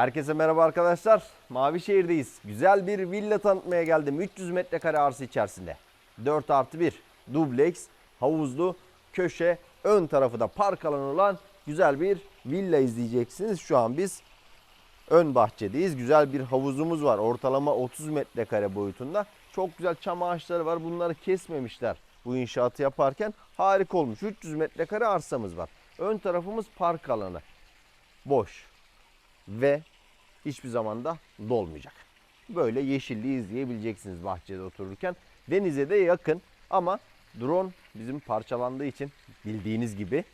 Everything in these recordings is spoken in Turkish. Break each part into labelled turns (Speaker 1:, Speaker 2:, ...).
Speaker 1: Herkese merhaba arkadaşlar. Mavişehir'deyiz. Güzel bir villa tanıtmaya geldim. 300 metrekare arsa içerisinde. 4 artı 1. Dubleks, havuzlu, köşe, ön tarafı da park alanı olan güzel bir villa izleyeceksiniz. Şu an biz ön bahçedeyiz. Güzel bir havuzumuz var. Ortalama 30 metrekare boyutunda. Çok güzel çam ağaçları var. Bunları kesmemişler bu inşaatı yaparken. Harika olmuş. 300 metrekare arsamız var. Ön tarafımız park alanı. Boş ve hiçbir zaman da dolmayacak. Böyle yeşilliği izleyebileceksiniz bahçede otururken. Denize de yakın ama drone bizim parçalandığı için bildiğiniz gibi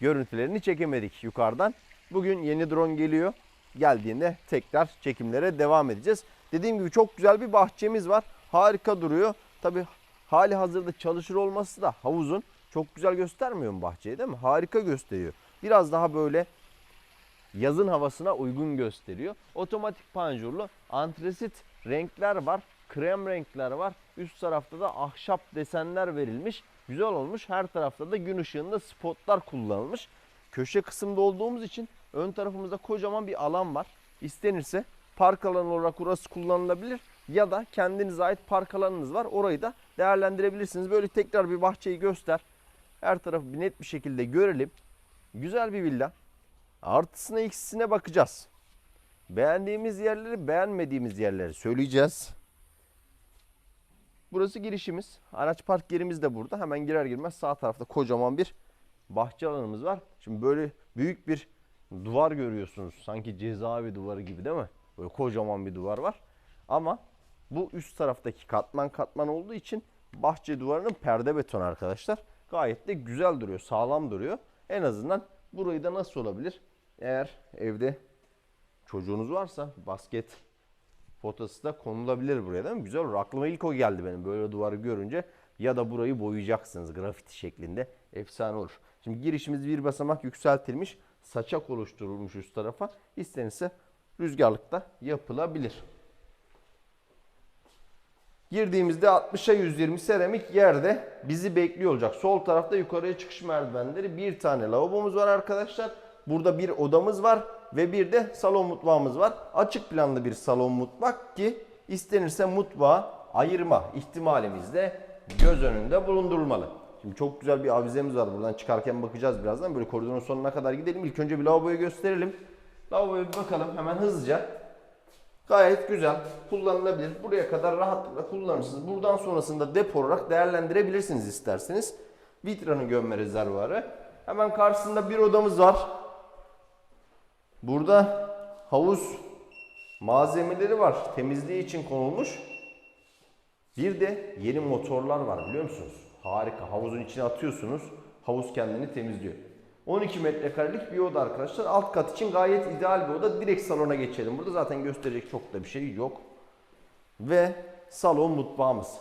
Speaker 1: görüntülerini çekemedik yukarıdan. Bugün yeni drone geliyor. Geldiğinde tekrar çekimlere devam edeceğiz. Dediğim gibi çok güzel bir bahçemiz var. Harika duruyor. Tabi hali hazırda çalışır olması da havuzun çok güzel göstermiyor mu bahçeyi değil mi? Harika gösteriyor. Biraz daha böyle yazın havasına uygun gösteriyor. Otomatik panjurlu antresit renkler var. Krem renkler var. Üst tarafta da ahşap desenler verilmiş. Güzel olmuş. Her tarafta da gün ışığında spotlar kullanılmış. Köşe kısımda olduğumuz için ön tarafımızda kocaman bir alan var. İstenirse park alanı olarak orası kullanılabilir ya da kendinize ait park alanınız var. Orayı da değerlendirebilirsiniz. Böyle tekrar bir bahçeyi göster. Her tarafı net bir şekilde görelim. Güzel bir villa. Artısına eksisine bakacağız. Beğendiğimiz yerleri, beğenmediğimiz yerleri söyleyeceğiz. Burası girişimiz. Araç park yerimiz de burada. Hemen girer girmez sağ tarafta kocaman bir bahçe alanımız var. Şimdi böyle büyük bir duvar görüyorsunuz. Sanki cezaevi duvarı gibi değil mi? Böyle kocaman bir duvar var. Ama bu üst taraftaki katman katman olduğu için bahçe duvarının perde beton arkadaşlar. Gayet de güzel duruyor, sağlam duruyor. En azından burayı da nasıl olabilir? Eğer evde çocuğunuz varsa basket potası da konulabilir buraya değil mi? Güzel olur. Aklıma ilk o geldi benim böyle duvarı görünce. Ya da burayı boyayacaksınız grafiti şeklinde. Efsane olur. Şimdi girişimiz bir basamak yükseltilmiş. Saçak oluşturulmuş üst tarafa. İstenirse rüzgarlıkta yapılabilir. Girdiğimizde 60'a 120 seramik yerde bizi bekliyor olacak. Sol tarafta yukarıya çıkış merdivenleri bir tane lavabomuz var arkadaşlar. Burada bir odamız var ve bir de salon mutfağımız var. Açık planlı bir salon mutfak ki istenirse mutfağı ayırma ihtimalimiz de göz önünde bulundurulmalı. Şimdi çok güzel bir avizemiz var. Buradan çıkarken bakacağız birazdan. Böyle koridorun sonuna kadar gidelim. İlk önce bir lavaboyu gösterelim. Lavaboya bir bakalım hemen hızlıca. Gayet güzel, kullanılabilir. Buraya kadar rahatlıkla kullanırsınız. Buradan sonrasında depo olarak değerlendirebilirsiniz isterseniz. Vitranın gömme rezervuarı. Hemen karşısında bir odamız var. Burada havuz malzemeleri var. Temizliği için konulmuş. Bir de yeni motorlar var biliyor musunuz? Harika. Havuzun içine atıyorsunuz. Havuz kendini temizliyor. 12 metrekarelik bir oda arkadaşlar. Alt kat için gayet ideal bir oda. Direkt salona geçelim. Burada zaten gösterecek çok da bir şey yok. Ve salon mutfağımız.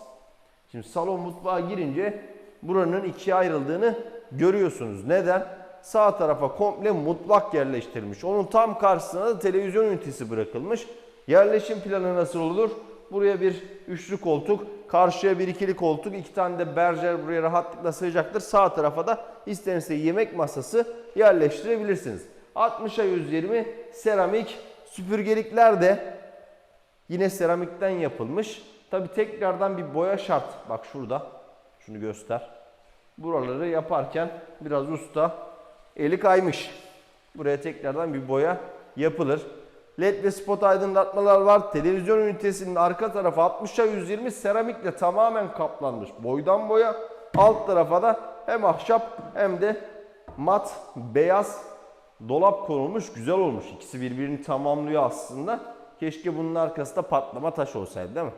Speaker 1: Şimdi salon mutfağa girince buranın ikiye ayrıldığını görüyorsunuz. Neden? Sağ tarafa komple mutfak yerleştirilmiş. Onun tam karşısına da televizyon ünitesi bırakılmış. Yerleşim planı nasıl olur? Buraya bir üçlü koltuk, karşıya bir ikili koltuk, iki tane de berjer buraya rahatlıkla sığacaktır. Sağ tarafa da istenirse yemek masası yerleştirebilirsiniz. 60'a 120 seramik süpürgelikler de yine seramikten yapılmış. Tabi tekrardan bir boya şart. Bak şurada. Şunu göster. Buraları yaparken biraz usta eli kaymış. Buraya tekrardan bir boya yapılır. LED ve spot aydınlatmalar var. Televizyon ünitesinin arka tarafı 60'a 120 seramikle tamamen kaplanmış. Boydan boya. Alt tarafa da hem ahşap hem de mat beyaz dolap konulmuş. Güzel olmuş. İkisi birbirini tamamlıyor aslında. Keşke bunun arkasında patlama taş olsaydı değil mi?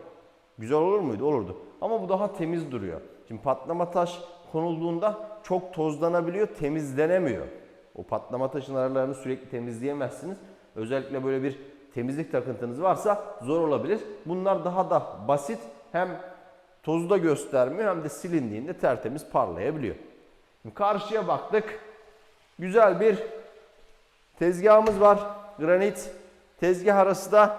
Speaker 1: Güzel olur muydu? Olurdu. Ama bu daha temiz duruyor. Şimdi patlama taş konulduğunda çok tozlanabiliyor, temizlenemiyor. O patlama taşın aralarını sürekli temizleyemezsiniz. Özellikle böyle bir temizlik takıntınız varsa zor olabilir. Bunlar daha da basit. Hem tozu da göstermiyor hem de silindiğinde tertemiz parlayabiliyor. Şimdi karşıya baktık. Güzel bir tezgahımız var. Granit. Tezgah arası da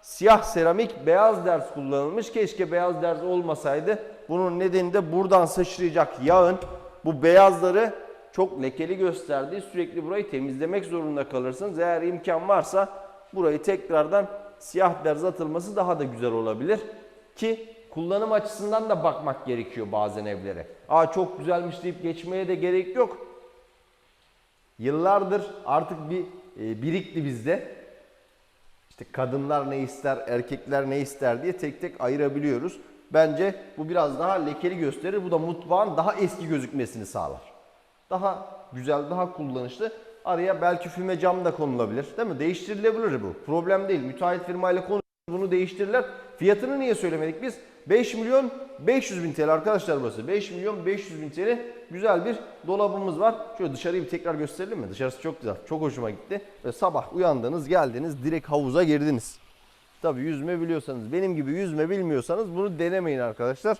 Speaker 1: siyah seramik beyaz ders kullanılmış. Keşke beyaz ders olmasaydı. Bunun nedeni de buradan sıçrayacak yağın bu beyazları çok lekeli gösterdiği sürekli burayı temizlemek zorunda kalırsınız. Eğer imkan varsa burayı tekrardan siyah derz atılması daha da güzel olabilir. Ki kullanım açısından da bakmak gerekiyor bazen evlere. Aa çok güzelmiş deyip geçmeye de gerek yok. Yıllardır artık bir e, birikti bizde. İşte kadınlar ne ister, erkekler ne ister diye tek tek ayırabiliyoruz. Bence bu biraz daha lekeli gösterir. Bu da mutfağın daha eski gözükmesini sağlar. Daha güzel, daha kullanışlı. Araya belki füme cam da konulabilir. Değil mi? Değiştirilebilir bu. Problem değil. Müteahhit firmayla konuş bunu değiştirirler. Fiyatını niye söylemedik biz? 5 milyon 500 bin TL arkadaşlar burası. 5 milyon 500 bin TL güzel bir dolabımız var. Şöyle dışarıyı bir tekrar gösterelim mi? Dışarısı çok güzel. Çok hoşuma gitti. Ve sabah uyandınız geldiniz direkt havuza girdiniz. Tabii yüzme biliyorsanız benim gibi yüzme bilmiyorsanız bunu denemeyin arkadaşlar.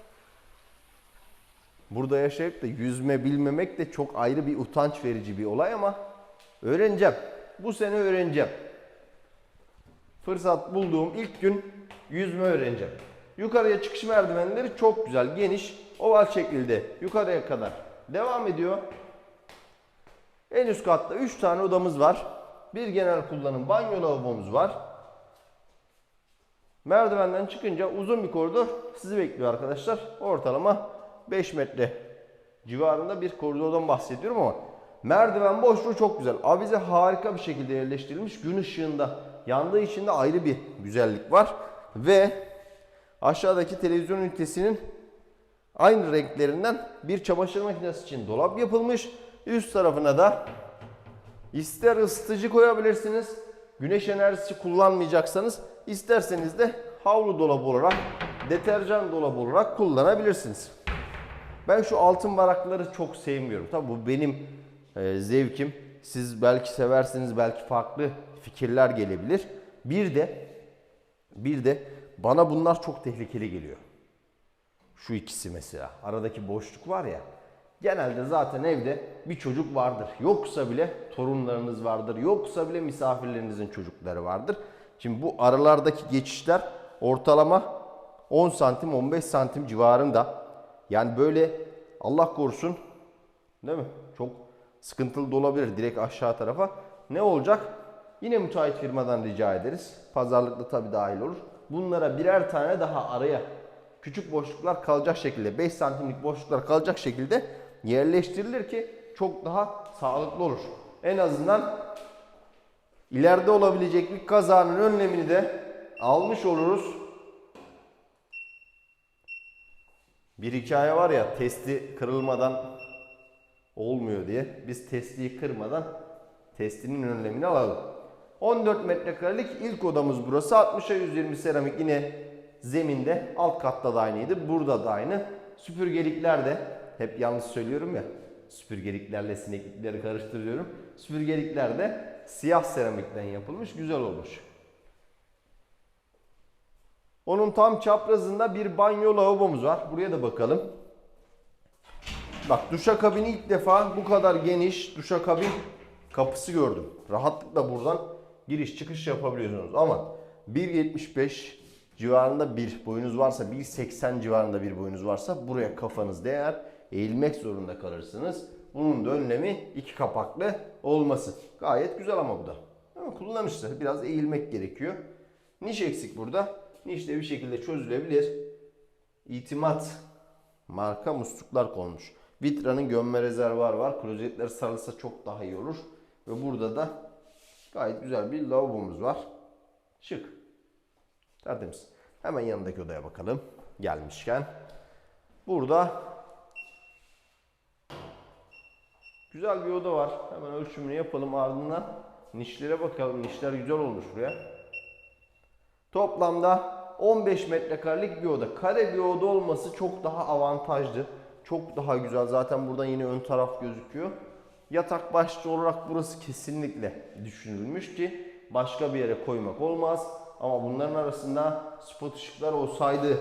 Speaker 1: Burada yaşayıp da yüzme bilmemek de çok ayrı bir utanç verici bir olay ama öğreneceğim. Bu sene öğreneceğim. Fırsat bulduğum ilk gün yüzme öğreneceğim. Yukarıya çıkış merdivenleri çok güzel, geniş, oval şekilde yukarıya kadar devam ediyor. En üst katta 3 tane odamız var. Bir genel kullanım banyo lavabomuz var. Merdivenden çıkınca uzun bir koridor sizi bekliyor arkadaşlar. Ortalama 5 metre civarında bir koridordan bahsediyorum ama merdiven boşluğu çok güzel. Avize harika bir şekilde yerleştirilmiş. Gün ışığında yandığı için de ayrı bir güzellik var. Ve aşağıdaki televizyon ünitesinin aynı renklerinden bir çamaşır makinesi için dolap yapılmış. Üst tarafına da ister ısıtıcı koyabilirsiniz. Güneş enerjisi kullanmayacaksanız isterseniz de havlu dolabı olarak, deterjan dolabı olarak kullanabilirsiniz. Ben şu altın varakları çok sevmiyorum. Tabi bu benim e, zevkim. Siz belki seversiniz, belki farklı fikirler gelebilir. Bir de bir de bana bunlar çok tehlikeli geliyor. Şu ikisi mesela. Aradaki boşluk var ya. Genelde zaten evde bir çocuk vardır. Yoksa bile torunlarınız vardır. Yoksa bile misafirlerinizin çocukları vardır. Şimdi bu aralardaki geçişler ortalama 10 santim 15 santim civarında. Yani böyle Allah korusun değil mi? Çok sıkıntılı da olabilir direkt aşağı tarafa. Ne olacak? Yine müteahhit firmadan rica ederiz. Pazarlıkta tabii dahil olur. Bunlara birer tane daha araya küçük boşluklar kalacak şekilde 5 santimlik boşluklar kalacak şekilde yerleştirilir ki çok daha sağlıklı olur. En azından ileride olabilecek bir kazanın önlemini de almış oluruz. Bir hikaye var ya testi kırılmadan olmuyor diye. Biz testiyi kırmadan testinin önlemini alalım. 14 metrekarelik ilk odamız burası. 60'a 120 seramik yine zeminde. Alt katta da aynıydı. Burada da aynı. Süpürgelikler de hep yanlış söylüyorum ya. Süpürgeliklerle sineklikleri karıştırıyorum. Süpürgelikler de siyah seramikten yapılmış. Güzel olmuş. Onun tam çaprazında bir banyo lavabomuz var. Buraya da bakalım. Bak duşakabini ilk defa bu kadar geniş duşakabin kapısı gördüm. Rahatlıkla buradan giriş çıkış yapabiliyorsunuz. Ama 1.75 civarında bir boyunuz varsa, 1.80 civarında bir boyunuz varsa buraya kafanız değer. Eğilmek zorunda kalırsınız. Bunun da önlemi iki kapaklı olması. Gayet güzel ama bu da. Ama kullanışlı. Biraz eğilmek gerekiyor. Niş eksik burada. Niş de bir şekilde çözülebilir. İtimat marka musluklar konmuş. Vitra'nın gömme rezervuarı var. Klozetler sarılsa çok daha iyi olur. Ve burada da gayet güzel bir lavabomuz var. Şık. Tertemiz. Hemen yanındaki odaya bakalım. Gelmişken. Burada güzel bir oda var. Hemen ölçümünü yapalım ardından. Nişlere bakalım. Nişler güzel olmuş buraya. Toplamda 15 metrekarelik bir oda. Kare bir oda olması çok daha avantajlı. Çok daha güzel. Zaten buradan yine ön taraf gözüküyor. Yatak başlığı olarak burası kesinlikle düşünülmüş ki başka bir yere koymak olmaz. Ama bunların arasında spot ışıklar olsaydı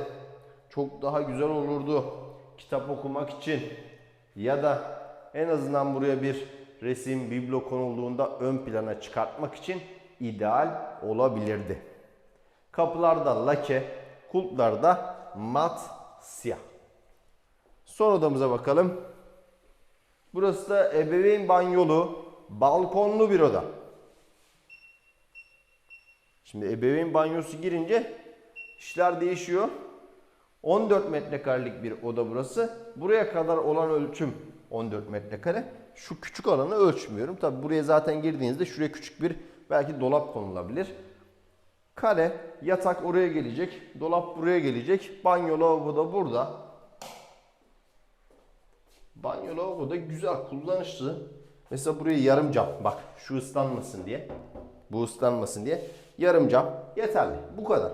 Speaker 1: çok daha güzel olurdu. Kitap okumak için ya da en azından buraya bir resim, biblo konulduğunda ön plana çıkartmak için ideal olabilirdi. Kapılarda lake, kulplarda mat siyah. Son odamıza bakalım. Burası da ebeveyn banyolu, balkonlu bir oda. Şimdi ebeveyn banyosu girince işler değişiyor. 14 metrekarelik bir oda burası. Buraya kadar olan ölçüm 14 metrekare. Şu küçük alanı ölçmüyorum. Tabi buraya zaten girdiğinizde şuraya küçük bir belki dolap konulabilir. Kare, yatak oraya gelecek, dolap buraya gelecek, banyo lavabo da burada. Banyo lavabo da güzel, kullanışlı. Mesela buraya yarım cam, bak şu ıslanmasın diye, bu ıslanmasın diye yarım cam yeterli. Bu kadar.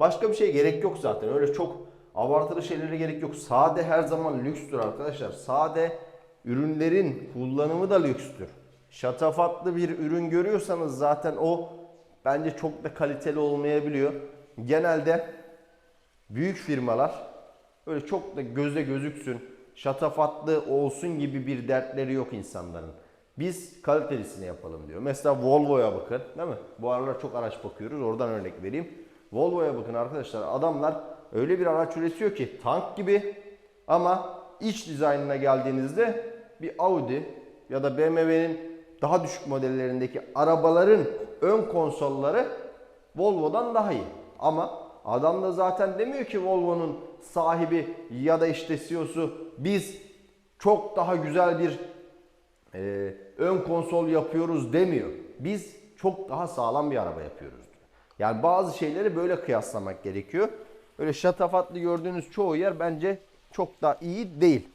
Speaker 1: Başka bir şey gerek yok zaten. Öyle çok abartılı şeylere gerek yok. Sade her zaman lükstür arkadaşlar. Sade ürünlerin kullanımı da lükstür. Şatafatlı bir ürün görüyorsanız zaten o bence çok da kaliteli olmayabiliyor. Genelde büyük firmalar öyle çok da göze gözüksün, şatafatlı olsun gibi bir dertleri yok insanların. Biz kalitelisini yapalım diyor. Mesela Volvo'ya bakın değil mi? Bu aralar çok araç bakıyoruz. Oradan örnek vereyim. Volvo'ya bakın arkadaşlar. Adamlar öyle bir araç üretiyor ki tank gibi ama iç dizaynına geldiğinizde bir Audi ya da BMW'nin daha düşük modellerindeki arabaların ön konsolları Volvo'dan daha iyi. Ama adam da zaten demiyor ki Volvo'nun sahibi ya da işte CEO'su biz çok daha güzel bir e, ön konsol yapıyoruz demiyor. Biz çok daha sağlam bir araba yapıyoruz diyor. Yani bazı şeyleri böyle kıyaslamak gerekiyor. Öyle şatafatlı gördüğünüz çoğu yer bence çok da iyi değil.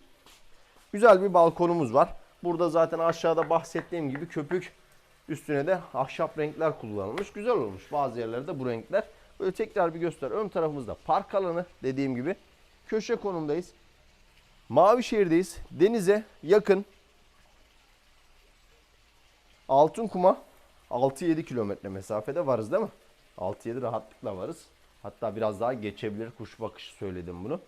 Speaker 1: Güzel bir balkonumuz var. Burada zaten aşağıda bahsettiğim gibi köpük üstüne de ahşap renkler kullanılmış. Güzel olmuş. Bazı yerlerde bu renkler. Böyle tekrar bir göster. Ön tarafımızda park alanı dediğim gibi. Köşe konumdayız. Mavişehir'deyiz. Denize yakın. Altınkum'a 6-7 kilometre mesafede varız değil mi? 6-7 rahatlıkla varız. Hatta biraz daha geçebilir. Kuş bakışı söyledim bunu.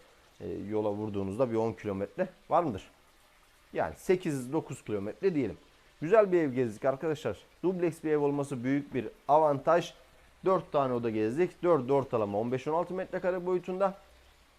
Speaker 1: E, yola vurduğunuzda bir 10 kilometre var mıdır? Yani 8-9 kilometre diyelim. Güzel bir ev gezdik arkadaşlar. Dubleks bir ev olması büyük bir avantaj. 4 tane oda gezdik. 4 ortalama 15-16 metrekare boyutunda.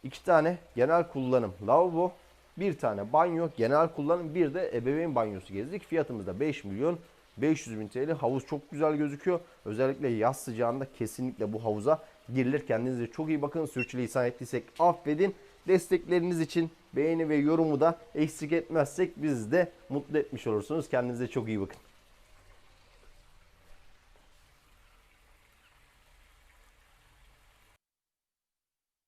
Speaker 1: 2 tane genel kullanım lavabo. Bir tane banyo genel kullanım. Bir de ebeveyn banyosu gezdik. Fiyatımız da 5 milyon 500 bin TL. Havuz çok güzel gözüküyor. Özellikle yaz sıcağında kesinlikle bu havuza girilir. Kendinize çok iyi bakın. Sürçülisan ettiysek affedin. Destekleriniz için beğeni ve yorumu da eksik etmezsek bizi de mutlu etmiş olursunuz. Kendinize çok iyi bakın.